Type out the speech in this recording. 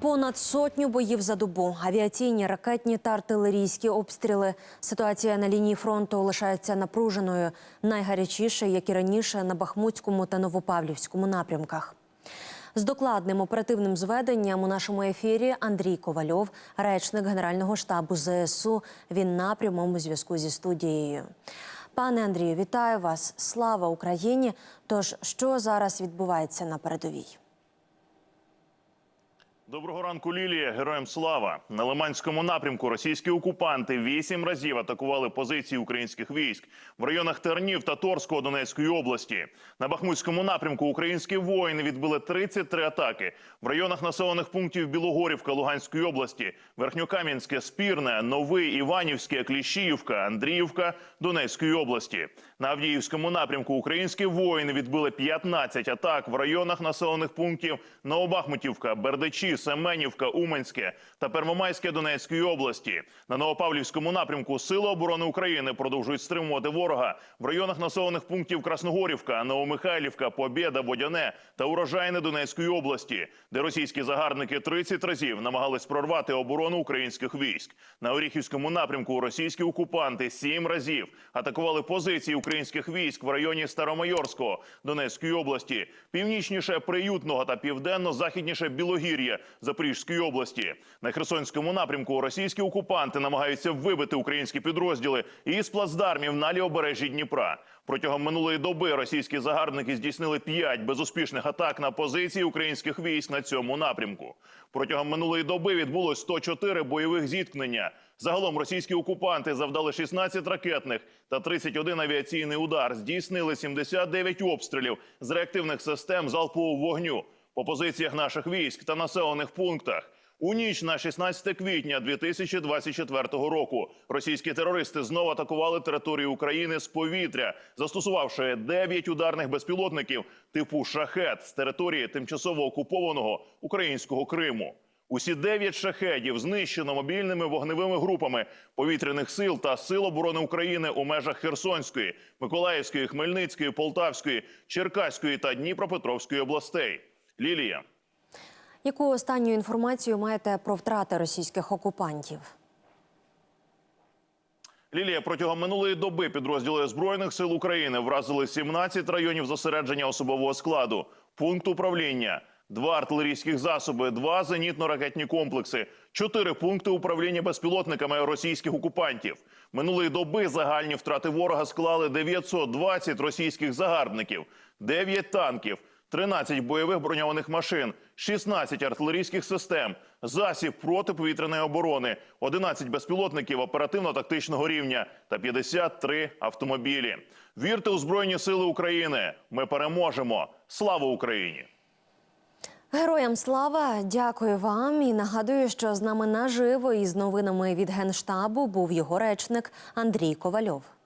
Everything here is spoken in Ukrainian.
Понад сотню боїв за добу, авіаційні, ракетні та артилерійські обстріли. Ситуація на лінії фронту лишається напруженою. Найгарячіше, як і раніше, на Бахмутському та Новопавлівському напрямках. З докладним оперативним зведенням у нашому ефірі Андрій Ковальов, речник Генерального штабу ЗСУ. Він на прямому зв'язку зі студією. Пане Андрію, вітаю вас! Слава Україні! Тож, що зараз відбувається на передовій? Доброго ранку, Лілія. Героям слава на Лиманському напрямку. Російські окупанти вісім разів атакували позиції українських військ в районах Тернів та Торського Донецької області. На Бахмутському напрямку українські воїни відбили 33 атаки в районах населених пунктів Білогорівка Луганської області, Верхньокам'янське, Спірне, Новий, Іванівське, Кліщіївка, Андріївка Донецької області. На Авдіївському напрямку українські воїни відбили 15 атак в районах населених пунктів Новобахмутівка, Бердичі, Семенівка, Уманське та Первомайське Донецької області. На Новопавлівському напрямку Сили оборони України продовжують стримувати ворога в районах населених пунктів Красногорівка, Новомихайлівка, Побєда, Водяне та Урожайне Донецької області, де російські загарбники 30 разів намагались прорвати оборону українських військ. На Оріхівському напрямку російські окупанти сім разів атакували позиції українських військ в районі Старомайорського Донецької області, північніше Приютного та південно-західніше Білогір'я Запорізької області. На Херсонському напрямку російські окупанти намагаються вибити українські підрозділи із плацдармів на лівобережжі Дніпра. Протягом минулої доби російські загарбники здійснили п'ять безуспішних атак на позиції українських військ на цьому напрямку. Протягом минулої доби відбулось 104 бойових зіткнення. Загалом російські окупанти завдали 16 ракетних та 31 авіаційний удар. Здійснили 79 обстрілів з реактивних систем залпового вогню по позиціях наших військ та населених пунктах. У ніч на 16 квітня 2024 року російські терористи знову атакували територію України з повітря, застосувавши 9 ударних безпілотників типу шахет з території тимчасово окупованого українського Криму. Усі дев'ять шахедів знищено мобільними вогневими групами повітряних сил та сил оборони України у межах Херсонської, Миколаївської, Хмельницької, Полтавської, Черкаської та Дніпропетровської областей. Лілія. Яку останню інформацію маєте про втрати російських окупантів? Лілія протягом минулої доби підрозділи збройних сил України вразили 17 районів зосередження особового складу, пункт управління, два артилерійських засоби, два зенітно-ракетні комплекси, чотири пункти управління безпілотниками російських окупантів. Минулої доби загальні втрати ворога склали 920 російських загарбників, 9 танків. 13 бойових броньованих машин, 16 артилерійських систем, засіб протиповітряної оборони, 11 безпілотників оперативно-тактичного рівня та 53 автомобілі. Вірте у Збройні Сили України! Ми переможемо! Слава Україні! Героям слава, дякую вам і нагадую, що з нами наживо із новинами від генштабу був його речник Андрій Ковальов.